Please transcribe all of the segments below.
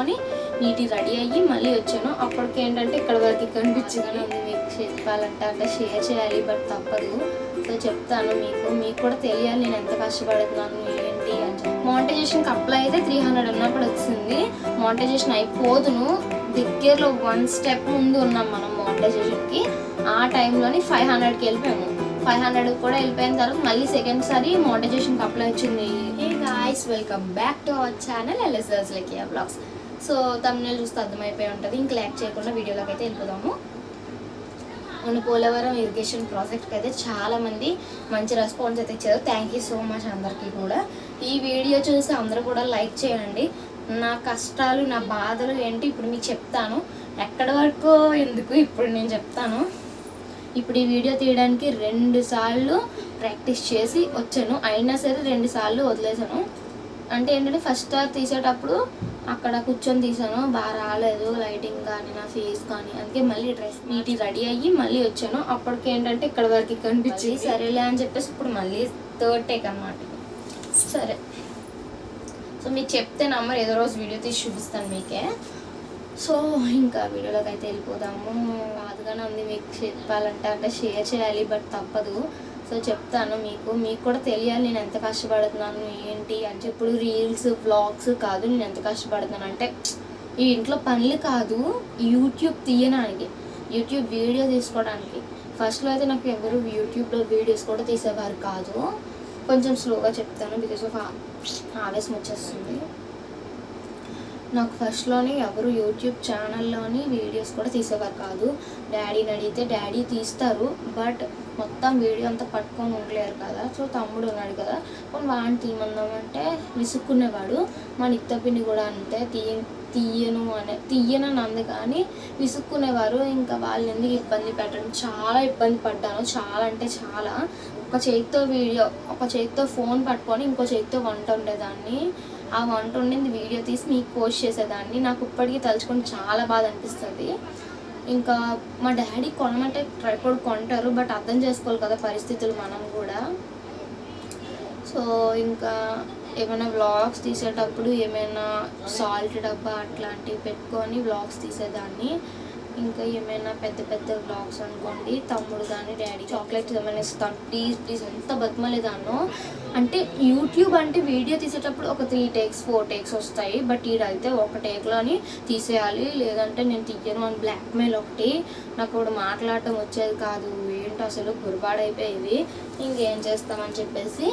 అని నీటి రెడీ అయ్యి మళ్ళీ వచ్చాను. అప్పటికి ఏంటంటే ఇక్కడ వరకు కనిపించగానే ఉంది మీకు చెప్పాలంటే అంటే షేర్ చేయాలి బట్ తప్పదు. సో చెప్తాను మీకు. మీకు కూడా తెలియాలి నేను ఎంత కష్టపడుతున్నాను ఏంటి అని చెప్పి. మోనిటైజేషన్కి అప్లై అయితే త్రీ హండ్రెడ్ ఉన్నప్పుడు వచ్చింది. మానిటైజేషన్ అయిపోదును. దగ్గరలో వన్ స్టెప్ ముందు ఉన్నాం మనం మానిటైజేషన్కి ఆ టైంలోని ఫైవ్ హండ్రెడ్కి వెళ్ళిపోయాము. ఫైవ్ హండ్రెడ్ కూడా వెళ్ళిపోయిన తర్వాత మళ్ళీ సెకండ్ సారి మానిటైజేషన్కి అప్లై వచ్చింది. Hey guys welcome back to our channel LSS లెకియా blogs so తమిళ చూస్తే అర్థమైపోయి ఉంటుంది. ఇంక ల్యాక్ చేయకుండా వీడియోలోకి అయితే వెళ్ళిపోదాము. మన పోలవరం ఇరిగేషన్ ప్రాజెక్ట్కి అయితే చాలామంది మంచి రెస్పాన్స్ అయితే ఇచ్చారు. థ్యాంక్ యూ సో మచ్ అందరికీ కూడా. ఈ వీడియో చూసి అందరూ కూడా లైక్ చేయండి. నా కష్టాలు నా బాధలు ఏంటి ఇప్పుడు మీకు చెప్తాను. ఎక్కడి వరకు ఎందుకు ఇప్పుడు నేను చెప్తాను. ఇప్పుడు ఈ వీడియో తీయడానికి రెండు సార్లు ప్రాక్టీస్ చేసి వచ్చాను. అయినా సరే రెండు సార్లు వదిలేసాను అంటే ఏంటంటే ఫస్ట్ తీసేటప్పుడు అక్కడ కూర్చొని తీసాను. బాగా రాలేదు లైటింగ్ కానీ నా ఫేస్ కానీ. అందుకే మళ్ళీ డ్రెస్ నీటి రెడీ అయ్యి మళ్ళీ వచ్చాను. అప్పటికి ఏంటంటే ఇక్కడ వరకు కనిపించింది. సరేలే అని చెప్పేసి ఇప్పుడు మళ్ళీ థర్డ్ టేక్ అనమాట సరే. సో మీకు చెప్తే నమ్మరు. ఏదో రోజు వీడియో తీసి చూపిస్తాను మీకే. సో ఇంకా వీడియోలోకి అయితే వెళ్ళిపోదాము. బాధగానే ఉంది మీకు చెప్పాలంటే. అంటే షేర్ చేయాలి బట్ తప్పదు. సో చెప్తాను మీకు మీకు కూడా తెలియాలి నేను ఎంత కష్టపడుతున్నాను ఏంటి అని చెప్పి. ఇప్పుడు రీల్స్ వ్లాగ్స్ కాదు నేను ఎంత కష్టపడుతున్నాను అంటే ఈ ఇంట్లో పనులు కాదు యూట్యూబ్ తీయడానికి యూట్యూబ్ వీడియో తీసుకోవడానికి. ఫస్ట్లో అయితే నాకు ఎవరు యూట్యూబ్లో వీడియోస్ కూడా తీసేవారు కాదు. కొంచెం స్లోగా చెప్తాను బికాస్ ఆఫ్ ఆవేశం వచ్చేస్తుంది. నాకు ఫస్ట్లోనే ఎవరు యూట్యూబ్ ఛానల్లోని వీడియోస్ కూడా తీసేవారు కాదు. డాడీని అడిగితే డాడీ తీస్తారు బట్ మొత్తం వీడియో అంతా పట్టుకొని ఉండలేరు కదా సో తమ్ముడు ఉన్నాడు కదా కొన్ని వాడిని తీయమందామంటే విసుక్కునేవాడు. మా నిత్త కూడా అంతే తీయ తీయను అనే తీయనని అంది కానీ విసుక్కునేవారు. ఇంకా వాళ్ళు ఎందుకు ఇబ్బంది పెట్టడం? చాలా ఇబ్బంది పడ్డాను చాలా అంటే చాలా. ఒక చేతితో వీడియో ఒక చేతితో ఫోన్ పట్టుకొని ఇంకో చేతితో వంట ఉండేదాన్ని. ఆ వంట ఉండింది వీడియో తీసి మీకు పోస్ట్ చేసేదాన్ని. నాకు ఇప్పటికీ తలుచుకొని చాలా బాధ అనిపిస్తుంది. ఇంకా మా డాడీ కొనమంటే ట్రైపోడ్ కొంటారు బట్ అర్థం చేసుకోవాలి కదా పరిస్థితులు మనం కూడా. సో ఇంకా ఏమైనా వ్లాగ్స్ తీసేటప్పుడు ఏమైనా సాల్ట్ డబ్బా అట్లాంటివి పెట్టుకొని వ్లాగ్స్ తీసేదాన్ని. ఇంకా ఏమైనా పెద్ద పెద్ద బ్లాగ్స్ అనుకోండి తమ్ముడు కానీ డాడీ చాక్లెట్స్ ఏమైనా ఇస్తాను ప్లీజ్ ప్లీజ్ ఎంత బతిమలేదానో అంటే యూట్యూబ్ అంటే వీడియో తీసేటప్పుడు ఒక త్రీ టేక్స్ ఫోర్ టేక్స్ వస్తాయి బట్ ఈడైతే ఒక టేక్లోని తీసేయాలి. లేదంటే నేను తీయను అని బ్లాక్మెయిల్ ఒకటి. నాకు ఇప్పుడు మాట్లాడటం వచ్చేది కాదు ఏంటో అసలు గురబాడైపోయేది. ఇంకేం చేస్తామని చెప్పేసి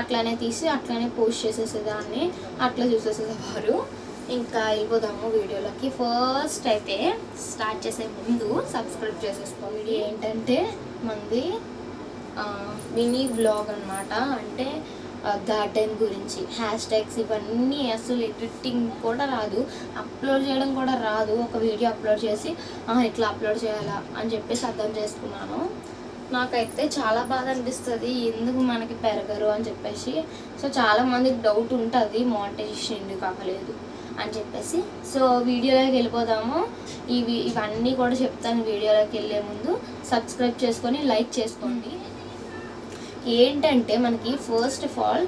అట్లానే తీసి అట్లానే పోస్ట్ చేసేసేదాన్ని. అట్లా చూసేసేవారు. ఇంకా వెళ్ళిపోదాము వీడియోలోకి. ఫస్ట్ అయితే స్టార్ట్ చేసే ముందు సబ్స్క్రైబ్ చేసేసుకోండి. వీడియో ఏంటంటే మంది మినీ వ్లాగ్ అనమాట అంటే గార్డెన్ గురించి హ్యాష్ ట్యాగ్స్ ఇవన్నీ అసలు ఎడిటింగ్ కూడా రాదు. అప్లోడ్ చేయడం కూడా రాదు. ఒక వీడియో అప్లోడ్ చేసి ఇట్లా అప్లోడ్ చేయాలా? అని చెప్పేసి అర్థం చేసుకున్నాను. నాకైతే చాలా బాధ అనిపిస్తుంది. ఎందుకు మనకి పెరగరు అని చెప్పేసి. సో చాలామందికి డౌట్ ఉంటుంది. మానిటైజేషన్ ఎందుకు అవ్వలేదు? అని చెప్పేసి. సో వీడియోలోకి వెళ్ళిపోదాము. ఇవి ఇవన్నీ కూడా చెప్తాను వీడియోలోకి వెళ్ళే ముందు. సబ్స్క్రైబ్ చేసుకొని లైక్ చేసుకోండి. ఏంటంటే మనకి ఫస్ట్ ఆఫ్ ఆల్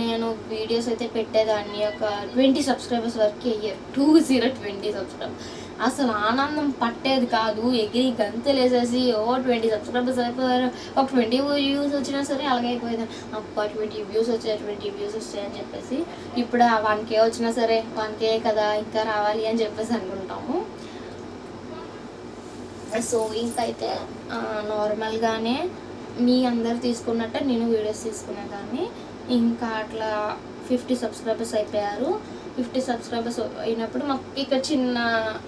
నేను వీడియోస్ అయితే పెట్టేదాన్ని. ఒక ట్వంటీ సబ్స్క్రైబర్స్ వరకు అయ్యారు. టూ జీరో ట్వంటీ సబ్స్క్రైబర్ అసలు ఆనందం పట్టేది కాదు. ఎగిరి గంతులేసేసి ఓ ట్వంటీ సబ్స్క్రైబర్స్ అయిపోయారు. ఒక ట్వంటీ వ్యూస్ వచ్చినా సరే అలాగే అయిపోయింది. అబ్బా ట్వంటీ వ్యూస్ వచ్చాయి ట్వంటీ వ్యూస్ వచ్చాయి అని చెప్పేసి ఇప్పుడు వన్ కే వచ్చినా సరే వన్ కే కదా ఇంకా రావాలి అని చెప్పేసి అనుకుంటాము. సో ఇంకైతే నార్మల్గానే మీ అందరు తీసుకున్నట్టే నేను వీడియోస్ తీసుకునేదాన్ని. ఇంకా అట్లా ఫిఫ్టీ సబ్స్క్రైబర్స్ అయిపోయారు. ఫిఫ్టీ సబ్స్క్రైబర్స్ అయినప్పుడు మాకు ఇక్కడ చిన్న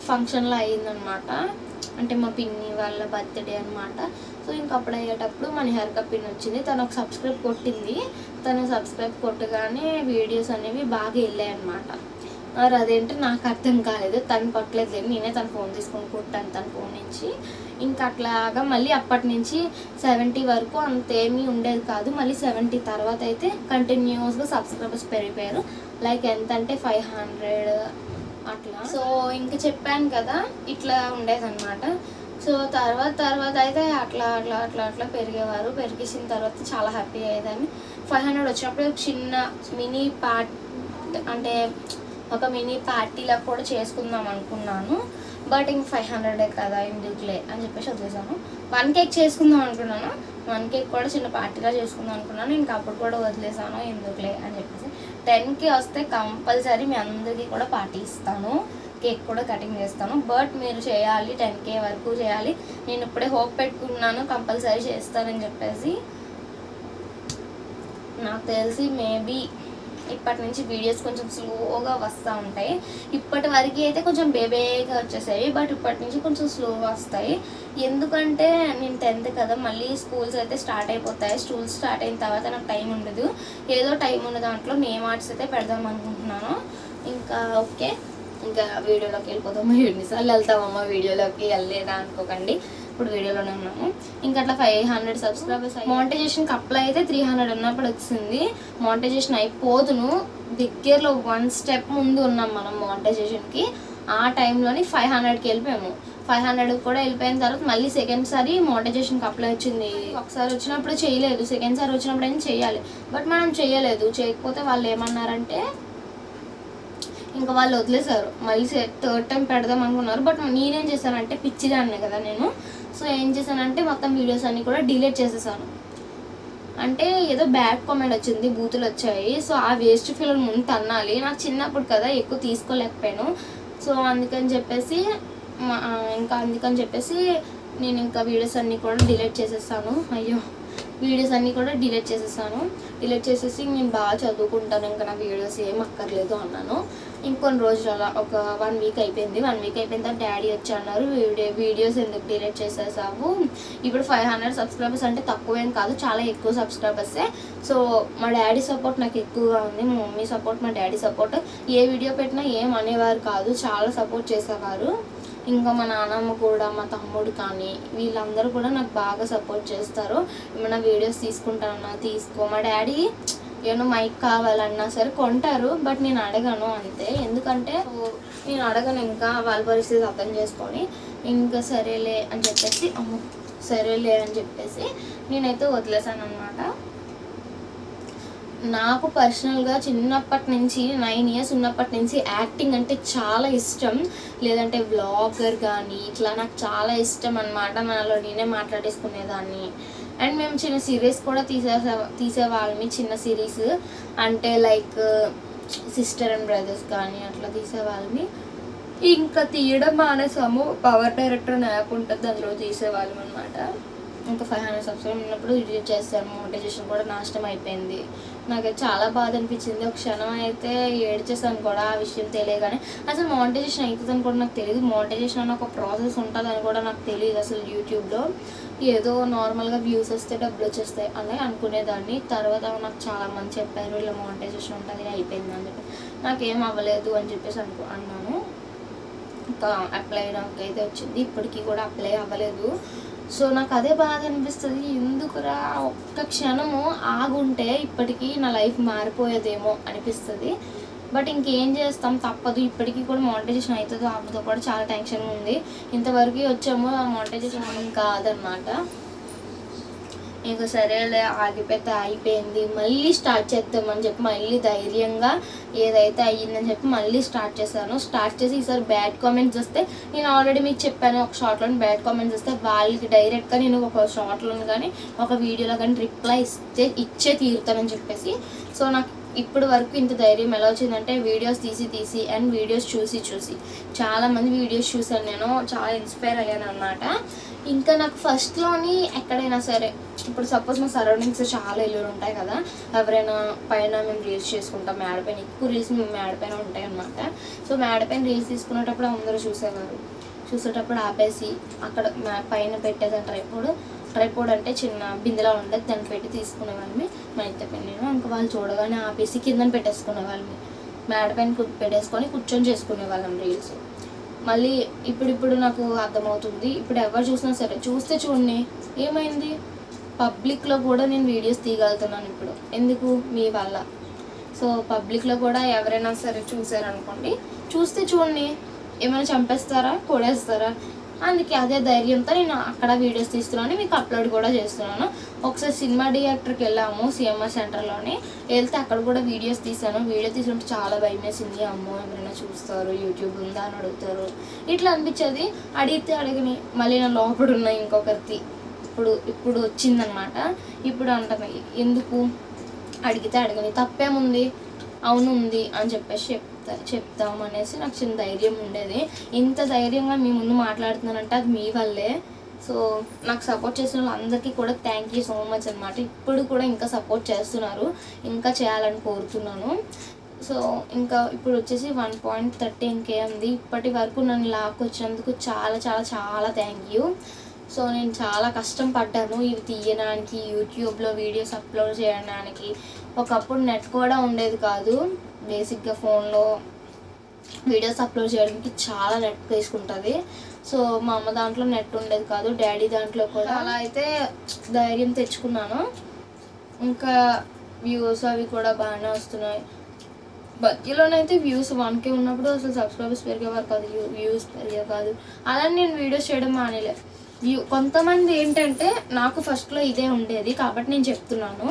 ఫంక్షన్లో అయ్యిందనమాట అంటే మా పిన్ని వాళ్ళ బర్త్డే అనమాట సో ఇంకా అప్పుడు అయ్యేటప్పుడు మన హెయిర్ పిన్ వచ్చింది. తను ఒక సబ్స్క్రైబ్ కొట్టింది. తను సబ్స్క్రైబ్ కొట్టగానే వీడియోస్ అనేవి బాగా వెళ్ళాయి అనమాట మరి అదేంటి నాకు అర్థం కాలేదు. తను కొట్టలేదు. నేనే తను ఫోన్ తీసుకొని కొట్టాను తన ఫోన్ నుంచి. ఇంకా అట్లాగా మళ్ళీ అప్పటి నుంచి సెవెంటీ వరకు అంతేమీ ఉండేది కాదు. మళ్ళీ సెవెంటీ తర్వాత అయితే కంటిన్యూస్గా సబ్స్క్రైబర్స్ పెరిగిపోయారు. లైక్ ఎంత అంటే ఫైవ్ హండ్రెడ్ అట్లా. సో ఇంకా చెప్పాను కదా ఇట్లా ఉండేదన్నమాట. సో తర్వాత తర్వాత అయితే అట్లా అట్లా అట్లా అట్లా పెరిగేవారు. పెరిగేసిన తర్వాత చాలా హ్యాపీ అయ్యేదాన్ని. ఫైవ్ హండ్రెడ్ వచ్చినప్పుడు ఒక చిన్న మినీ పార్ట్ అంటే ఒక మినీ పార్టీలా కూడా చేసుకుందాం అనుకున్నాను. బట్ ఇంక ఫైవ్ హండ్రెడే కదా ఎందుకులే అని చెప్పేసి వదిలేసాను. వన్ కేక్ చేసుకుందాం అనుకున్నాను. వన్ కేక్ కూడా చిన్న పార్టీలా చేసుకుందాం అనుకున్నాను. ఇంకా అప్పుడు కూడా వదిలేసాను. ఎందుకులే అని చెప్పేసి. టెన్కి వస్తే కంపల్సరీ మీ అందరికీ కూడా పాటిస్తాను. కేక్ కూడా కటింగ్ చేస్తాను. బట్ మీరు చేయాలి టెన్ కే వరకు చేయాలి. నేను ఇప్పుడే హోప్ పెట్టుకున్నాను కంపల్సరీ చేస్తానని చెప్పేసి. నాకు తెలిసి మేబీ ఇప్పటి నుంచి వీడియోస్ కొంచెం స్లోగా వస్తూ ఉంటాయి. ఇప్పటి వరకు అయితే కొంచెం బేబేగా వచ్చేసాయి బట్ ఇప్పటి నుంచి కొంచెం స్లోగా వస్తాయి. ఎందుకంటే నేను టెన్త్ కదా మళ్ళీ స్కూల్స్ అయితే స్టార్ట్ అయిపోతాయి. స్కూల్స్ స్టార్ట్ అయిన తర్వాత నాకు టైం ఉండదు. ఏదో టైం ఉన్న దాంట్లో నేమ్ ఆర్ట్స్ అయితే పెడదాం అనుకుంటున్నాను. ఇంకా ఓకే ఇంకా వీడియోలోకి వెళ్ళిపోతాము ఎన్నిసార్లు వెళ్తామమ్మ వీడియోలోకి వెళ్ళలేదా అనుకోకండి. ఇప్పుడు వీడియోలోనే ఉన్నాము. ఇంకా అట్లా ఫైవ్ హండ్రెడ్ సబ్స్క్రైబర్స్ మానిటైజేషన్కి అప్లై అయితే త్రీ హండ్రెడ్ ఉన్నప్పుడు వచ్చింది. మానిటైజేషన్ అయిపోదును. దగ్గరలో వన్ స్టెప్ ముందు ఉన్నాం మనం మానిటైజేషన్కి ఆ టైంలోని ఫైవ్ హండ్రెడ్కి వెళ్ళిపోయాము. ఫైవ్ హండ్రెడ్ కూడా వెళ్ళిపోయిన తర్వాత మళ్ళీ సెకండ్ సారి మోటైజేషన్కి అప్లై వచ్చింది. ఒకసారి వచ్చినప్పుడు చేయలేదు. సెకండ్ సారి వచ్చినప్పుడు అయినా చేయాలి. బట్ మనం చేయలేదు. చేయకపోతే వాళ్ళు ఏమన్నారంటే ఇంకా వాళ్ళు వదిలేశారు. మళ్ళీ థర్డ్ టైం పెడదాం అనుకున్నారు. బట్ నేనేం చేశానంటే పిచ్చిదాన్ని కదా నేను. సో ఏం చేశానంటే మొత్తం వీడియోస్ అన్నీ కూడా డిలీట్ చేసేసాను. అంటే ఏదో బ్యాడ్ కామెంట్ వచ్చింది బూతులు వచ్చాయి. సో ఆ వేస్ట్ ఫీల్ ముందు తన్నాలి. నాకు చిన్నప్పుడు కదా ఎక్కువ తీసుకోలేకపోయాను. సో అందుకని చెప్పేసి మా- ఇంకా అందుకని చెప్పేసి నేను ఇంకా వీడియోస్ అన్నీ కూడా డిలీట్ చేసేసాను. అయ్యో. వీడియోస్ అన్నీ కూడా డిలీట్ చేసేసాను. డిలీట్ చేసేసి నేను బాగా చదువుకుంటాను. ఇంకా నా వీడియోస్ ఏం అక్కర్లేదు అన్నాను. ఇంకొన్ని రోజులు అలా ఒక వన్ వీక్ అయిపోయింది. వన్ వీక్ అయిపోయిన తర్వాత డాడీ వచ్చి అన్నారు వీడియో వీడియోస్ ఎందుకు డిలీట్ చేసేసావు? ఇప్పుడు ఫైవ్ హండ్రెడ్ సబ్స్క్రైబర్స్ అంటే తక్కువేం కాదు. చాలా ఎక్కువ సబ్స్క్రైబర్సే సో మా డాడీ సపోర్ట్ నాకు ఎక్కువగా ఉంది. మా మమ్మీ సపోర్ట్ మా డాడీ సపోర్ట్ ఏ వీడియో పెట్టినా ఏం అనేవారు కాదు. చాలా సపోర్ట్ చేసేవారు. ఇంకా మా నాన్నమ్మ కూడా మా తమ్ముడు కానీ వీళ్ళందరూ కూడా నాకు బాగా సపోర్ట్ చేస్తారు. ఏమైనా వీడియోస్ తీసుకుంటానన్నా తీసుకో. మా డాడీ ఏమన్నా మైక్ కావాలన్నా సరే కొంటారు బట్ నేను అడగను అంతే. ఎందుకంటే నేను అడగను ఇంకా వాళ్ళ పరిస్థితి అర్థం చేసుకొని. ఇంకా సరేలే అని చెప్పేసి అమ్మో సరేలే అని చెప్పేసి నేనైతే వదిలేసాను అనమాట నాకు పర్సనల్గా చిన్నప్పటి నుంచి నైన్ ఇయర్స్ ఉన్నప్పటి నుంచి యాక్టింగ్ అంటే చాలా ఇష్టం. లేదంటే వ్లాగర్ కానీ ఇట్లా నాకు చాలా ఇష్టం అనమాట నాలో నేనే మాట్లాడేసుకునేదాన్ని. అండ్ మేము చిన్న సిరీస్ కూడా తీసేసే తీసేవాళ్ళమి చిన్న సిరీస్ అంటే లైక్ సిస్టర్ అండ్ బ్రదర్స్ కానీ అట్లా తీసేవాళ్ళమి. ఇంకా తీయడం మానేసాము. పవర్ డైరెక్టర్ అని యాప్ ఉంటుంది అందులో తీసేవాళ్ళం అనమాట ఇంకా ఫైవ్ హండ్రెడ్ సబ్స్క్రైబ్ ఉన్నప్పుడు రిలీజ్ చేస్తాము మోటివేషన్ కూడా నాశనం అయిపోయింది. నాకు చాలా బాధ అనిపించింది ఒక క్షణం అయితే ఏడ్చేసాను కూడా ఆ విషయం తెలియగానే. అసలు మోనిటైజేషన్ అవుతుందని కూడా నాకు తెలియదు మోనిటైజేషన్ అన్న ఒక ప్రాసెస్ ఉంటుందని కూడా నాకు తెలియదు అసలు యూట్యూబ్లో ఏదో నార్మల్గా వ్యూస్ వస్తే డబ్బులు వచ్చేస్తాయి అని అనుకునేదాన్ని. తర్వాత నాకు చాలా మంది చెప్పారు ఇలా మోనిటైజేషన్ ఉంటుంది అయిపోయింది అని చెప్పి. నాకేం అవ్వలేదు అని చెప్పేసి అనుకో అన్నాను. ఇంకా అప్లై నాకైతే వచ్చింది. ఇప్పటికీ కూడా అప్లై అవ్వలేదు. సో నాకు అదే బాధ అనిపిస్తుంది. ఎందుకురా? ఒక్క క్షణము ఆగుంటే ఇప్పటికీ నా లైఫ్ మారిపోయేదేమో అనిపిస్తుంది. బట్ ఇంకేం చేస్తాం? తప్పదు. ఇప్పటికీ కూడా మానిటైజేషన్ అవుతుందో అవ్వదో కూడా చాలా టెన్షన్ ఉంది. ఇంతవరకు వచ్చాము. ఆ మానిటైజేషన్ కాదనమాట. ఇంకా సరేలే ఆగిపోతే అయిపోయింది మళ్ళీ స్టార్ట్ చేద్దామని చెప్పి మళ్ళీ ధైర్యంగా ఏదైతే అయ్యిందని చెప్పి మళ్ళీ స్టార్ట్ చేశాను. స్టార్ట్ చేసి ఈసారి బ్యాడ్ కామెంట్స్ వస్తే నేను ఆల్రెడీ మీకు చెప్పాను ఒక షార్ట్లోని బ్యాడ్ కామెంట్స్ వస్తే వాళ్ళకి డైరెక్ట్గా నేను ఒక షార్ట్లో కానీ ఒక వీడియోలో కానీ రిప్లై ఇస్తే ఇచ్చే తీరుతానని చెప్పేసి. సో నాకు ఇప్పుడు వరకు ఇంత ధైర్యం ఎలా వచ్చిందంటే వీడియోస్ తీసి తీసి అండ్ వీడియోస్ చూసి చూసి. చాలామంది వీడియోస్ చూసాను నేను చాలా ఇన్స్పైర్ అయ్యాను అనమాట ఇంకా నాకు ఫస్ట్లోని ఎక్కడైనా సరే ఇప్పుడు సపోజ్ మా సరౌండింగ్స్ చాలా ఇల్లులు ఉంటాయి కదా ఎవరైనా పైన మేము రీల్స్ చేసుకుంటాం మేడపైన ఎక్కువ రీల్స్ మేము మేడపైన ఉంటాయి అనమాట సో మేడపైన రీల్స్ తీసుకునేటప్పుడు అందరూ చూసేవారు. చూసేటప్పుడు ఆపేసి అక్కడ మా- పైన పెట్టేదంటారు. ఇప్పుడు ట్రైపోడ్ అంటే చిన్న బిందెలా ఉండేది దాన్ని పెట్టి తీసుకునే వాళ్ళని మా ఇంత నేను ఇంకా వాళ్ళు చూడగానే ఆపేసి కిందన పెట్టేసుకునే వాళ్ళని మేడ పైన కు- పెట్టేసుకొని కూర్చొని చేసుకునే వాళ్ళం రీల్స్. మళ్ళీ ఇప్పుడు ఇప్పుడు నాకు అర్థమవుతుంది ఇప్పుడు ఎవరు చూసినా సరే చూస్తే చూడండి ఏమైంది? పబ్లిక్లో కూడా నేను వీడియోస్ తీయగలుగుతున్నాను ఇప్పుడు. ఎందుకు? మీ వల్ల. సో పబ్లిక్లో కూడా ఎవరైనా సరే చూసారనుకోండి చూస్తే చూడండి ఏమైనా చంపేస్తారా? కొడేస్తారా అందుకే అదే ధైర్యంతో నేను అక్కడ వీడియోస్ తీస్తున్నాను మీకు అప్లోడ్ కూడా చేస్తున్నాను. ఒకసారి సినిమా థియేటర్కి వెళ్ళాము సిఎంఆర్ సెంటర్లోని వెళ్తే అక్కడ కూడా వీడియోస్ తీసాను వీడియో తీసుకుంటే చాలా భయం వేసింది. అమ్మో ఎవరైనా చూస్తారు యూట్యూబ్ ఉందా అని అడుగుతారు. ఇట్లా అనిపించేది. అడిగితే అడిగిని మళ్ళీ నా లోపల ఉన్న ఇంకొకరిది ఇప్పుడు ఇప్పుడు వచ్చిందనమాట. ఇప్పుడు అంటాను ఎందుకు? అడిగితే అడగని తప్పేముంది? అవును ఉంది అని చెప్పేసి చెప్తా చెప్తాం అనేసి నాకు చిన్న ధైర్యం ఉండేది. ఇంత ధైర్యంగా మీ ముందు మాట్లాడుతున్నానంటే అది మీ వల్లే. సో నాకు సపోర్ట్ చేసిన వాళ్ళందరికీ కూడా థ్యాంక్ యూ సో మచ్ అనమాట ఇప్పుడు కూడా ఇంకా సపోర్ట్ చేస్తున్నారు. ఇంకా చేయాలని కోరుతున్నాను. సో ఇంకా ఇప్పుడు వచ్చేసి వన్ పాయింట్ థర్టీన్ కే ఉంది. ఇప్పటి వరకు నన్ను లాక్కొచ్చినందుకు చాలా చాలా చాలా థ్యాంక్ యూ సో నేను చాలా కష్టం పడ్డాను. ఇవి తీయడానికి యూట్యూబ్లో వీడియోస్ అప్లోడ్ చేయడానికి. ఒకప్పుడు నెట్ కూడా ఉండేది కాదు. బేసిక్గా ఫోన్లో వీడియోస్ అప్లోడ్ చేయడానికి చాలా నెట్ తీసుకుంటుంది. సో మా అమ్మ దాంట్లో నెట్ ఉండేది కాదు డాడీ దాంట్లో కూడా. అలా అయితే ధైర్యం తెచ్చుకున్నాను. ఇంకా వ్యూస్ అవి కూడా బాగానే వస్తున్నాయి. మధ్యలోనైతే వ్యూస్ వన్కే ఉన్నప్పుడు అసలు సబ్స్క్రైబర్స్ పెరిగేవారు కాదు వ్యూస్ పెరిగే కాదు. అలా నేను వీడియోస్ చేయడం మానేలే. వ్యూ కొంతమంది ఏంటంటే నాకు ఫస్ట్లో ఇదే ఉండేది కాబట్టి నేను చెప్తున్నాను.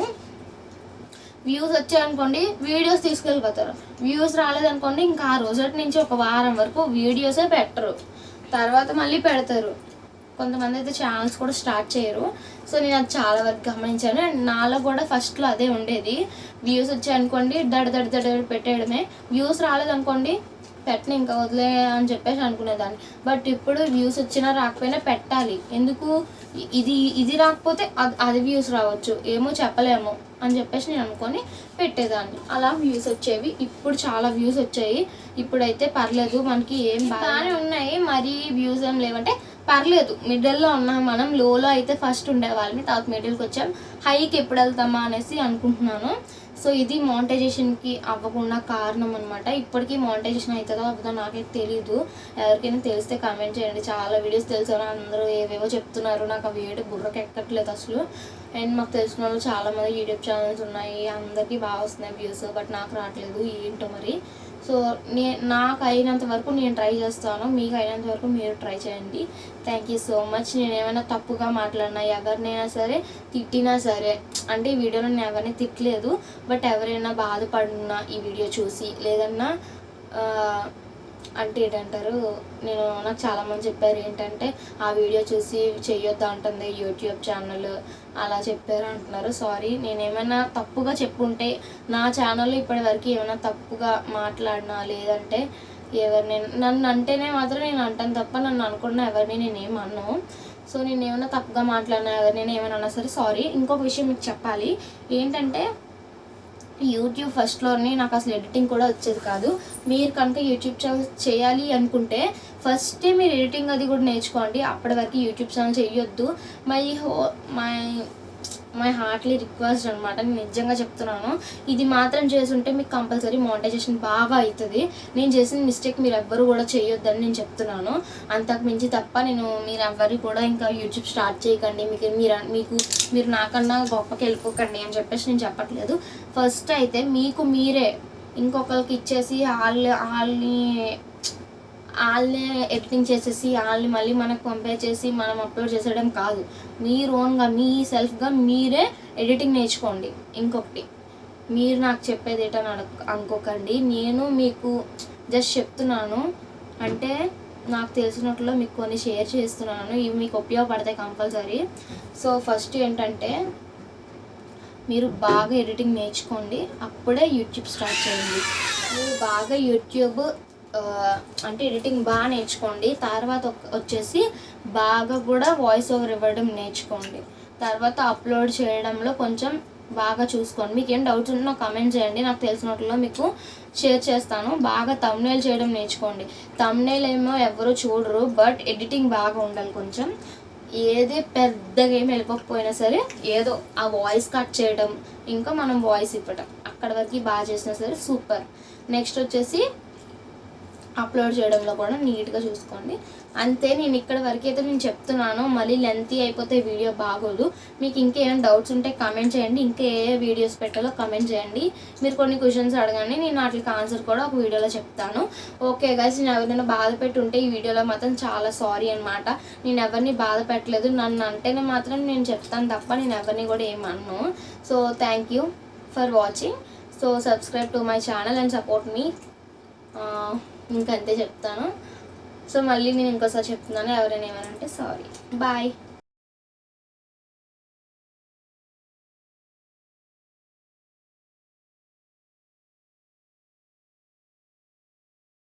వ్యూస్ వచ్చాయనుకోండి వీడియోస్ తీసుకెళ్ళిపోతారు. వ్యూస్ రాలేదనుకోండి ఇంకా ఆ రోజటి నుంచి ఒక వారం వరకు వీడియోసే పెట్టరు. తర్వాత మళ్ళీ పెడతారు. కొంతమంది అయితే ఛానల్స్ కూడా స్టార్ట్ చేయరు. సో నేను అది చాలా వరకు గమనించాను. అండ్ నాలో కూడా ఫస్ట్లో అదే ఉండేది. వ్యూస్ వచ్చాయనుకోండి దడ దడ దడ పెట్టేయడమే. వ్యూస్ రాలేదనుకోండి పెట్టను ఇంకా వదిలే అని చెప్పేసి అనుకునేదాన్ని. బట్ ఇప్పుడు వ్యూస్ వచ్చినా రాకపోయినా పెట్టాలి. ఎందుకు? ఇది ఇది రాకపోతే అది అది వ్యూస్ రావచ్చు. ఏమో చెప్పలేము. అని చెప్పేసి నేను అనుకొని పెట్టేదాన్ని. అలా వ్యూస్ వచ్చేవి. ఇప్పుడు చాలా వ్యూస్ వచ్చాయి. ఇప్పుడైతే పర్లేదు మనకి ఏం బాగానే ఉన్నాయి. మరీ వ్యూస్ ఏం లేవంటే పర్లేదు మిడిల్లో ఉన్నాం మనం లోలో అయితే ఫస్ట్ ఉండేవాళ్ళని తర్వాత మిడిల్కి వచ్చాం. హైకి ఎప్పుడు వెళ్తామా అనేసి అనుకుంటున్నాను. సో ఇది మానిటైజేషన్కి అవ్వకుండా కారణం అనమాట ఇప్పటికీ మానిటైజేషన్ అవుతుందో అవ్వదో నాకైతే తెలియదు ఎవరికైనా తెలిస్తే కామెంట్ చేయండి. చాలా వీడియోస్ తెలిసారు అందరూ ఏవేవో చెప్తున్నారు. నాకు అవి ఏడు బుర్రకి ఎక్కట్లేదు అసలు. అండ్ మాకు తెలిసిన వాళ్ళు చాలామంది యూట్యూబ్ ఛానల్స్ ఉన్నాయి. అందరికీ బాగా వస్తున్నాయి వ్యూస్ బట్ నాకు రావట్లేదు. ఏంటో మరి? సో నే నాకు అయినంత వరకు నేను ట్రై చేస్తాను. మీకు అయినంత వరకు మీరు ట్రై చేయండి. థ్యాంక్ యూ సో మచ్ నేను ఏమైనా తప్పుగా మాట్లాడినా ఎవరినైనా సరే తిట్టినా సరే అంటే ఈ వీడియోలో నేను ఎవరిని తిట్టలేదు బట్ ఎవరైనా బాధపడినా ఈ వీడియో చూసి లేదన్నా అంటే ఏంటంటారు నేను నాకు చాలామంది చెప్పారు ఏంటంటే ఆ వీడియో చూసి చెయ్యొద్దు అంటుంది యూట్యూబ్ ఛానల్. అలా చెప్పారు అంటున్నారు. సారీ నేనేమైనా తప్పుగా చెప్పుంటే నా ఛానల్లో ఇప్పటివరకు ఏమైనా తప్పుగా మాట్లాడినా లేదంటే ఎవరిని నన్ను అంటేనే మాత్రం నేను అంటాను తప్ప నన్ను అనుకున్న ఎవరిని నేనేం అన్నాను సో నేను ఏమైనా తప్పుగా మాట్లాడినా ఎవరిని ఏమైనా అన్నా సరే సారీ ఇంకొక విషయం మీకు చెప్పాలి. ఏంటంటే యూట్యూబ్ ఫస్ట్లోనే నాకు అసలు ఎడిటింగ్ కూడా వచ్చేది కాదు. మీరు కనుక యూట్యూబ్ ఛానల్ చేయాలి అనుకుంటే ఫస్టే మీరు ఎడిటింగ్ అది కూడా నేర్చుకోండి. అప్పటి వరకు యూట్యూబ్ ఛానల్ చేయొద్దు. My oh my my heartly request అనమాట నేను నిజంగా చెప్తున్నాను. ఇది మాత్రం చేసుంటే మీకు కంపల్సరీ మానిటైజేషన్ బాగా అవుతుంది నేను చేసిన మిస్టేక్ మీరు ఎవ్వరు కూడా చేయొద్దని నేను చెప్తున్నాను. అంతకు మించి తప్ప నేను మీరు ఎవ్వరు కూడా ఇంకా యూట్యూబ్ స్టార్ట్ చేయకండి. మీకు మీరు మీకు మీరు నాకన్నా గొప్పకి వెళ్ళిపోకండి అని చెప్పేసి నేను చెప్పట్లేదు. ఫస్ట్ అయితే మీకు మీరే ఇంకొకరికి ఇచ్చేసి వాళ్ళ వాళ్ళని వాళ్ళే ఎడిటింగ్ చేసేసి వాళ్ళని మళ్ళీ మనకు కంపేర్ చేసి మనం అప్లోడ్ చేసేయడం కాదు. మీరు ఓన్గా మీ సెల్ఫ్గా మీరే ఎడిటింగ్ నేర్చుకోండి. ఇంకొకటి మీరు నాకు చెప్పేది ఏటని అడగ అనుకోకండి. నేను మీకు జస్ట్ చెప్తున్నాను. అంటే నాకు తెలిసినట్లో మీకు కొన్ని షేర్ చేస్తున్నాను. ఇవి మీకు ఉపయోగపడతాయి కంపల్సరీ సో ఫస్ట్ ఏంటంటే మీరు బాగా ఎడిటింగ్ నేర్చుకోండి. అప్పుడే యూట్యూబ్ స్టార్ట్ చేయండి. మీరు బాగా యూట్యూబ్ అంటే ఎడిటింగ్ బాగా నేర్చుకోండి. తర్వాత వచ్చేసి బాగా కూడా వాయిస్ ఓవర్ ఇవ్వడం నేర్చుకోండి. తర్వాత అప్లోడ్ చేయడంలో కొంచెం బాగా చూసుకోండి. మీకు ఏం డౌట్స్ ఉంటే నాకు కమెంట్ చేయండి. నాకు తెలిసినట్లో మీకు షేర్ చేస్తాను. బాగా తమ్నేల్ చేయడం నేర్చుకోండి. తమ్నేల్ ఏమో ఎవరు చూడరు బట్ ఎడిటింగ్ బాగా ఉండాలి కొంచెం. ఏది పెద్దగా ఏమి వెళ్ళిపోకపోయినా సరే ఏదో ఆ వాయిస్ కట్ చేయడం ఇంకా మనం వాయిస్ ఇవ్వడం అక్కడ వరకు బాగా చేసినా సరే సూపర్ నెక్స్ట్ వచ్చేసి అప్లోడ్ చేయడంలో కూడా నీట్గా చూసుకోండి. అంతే నేను ఇక్కడ వరకు అయితే నేను చెప్తున్నాను మళ్ళీ లెంతీ అయిపోతే వీడియో బాగోదు. మీకు ఇంకేమైనా డౌట్స్ ఉంటే కమెంట్ చేయండి ఇంకా ఏ వీడియోస్ పెట్టాలో కమెంట్ చేయండి. మీరు కొన్ని క్వశ్చన్స్ అడగండి నేను వాటికి ఆన్సర్ కూడా ఒక వీడియోలో చెప్తాను. ఓకే గైస్ నేను ఎవరినైనా బాధ పెట్టుంటే ఈ వీడియోలో మాత్రం చాలా సారీ అనమాట నేను ఎవరిని బాధ పెట్టలేదు నన్ను అంటేనే మాత్రం నేను చెప్తాను తప్ప నేను ఎవరిని కూడా ఏమన్నాను so thank you for watching so subscribe to my channel and support me ఇంకంతే చెప్తాను. సో మళ్ళీ నేను ఇంకోసారి చెప్తున్నాను ఎవరైనా ఏమనంటే సారీ. బాయ్.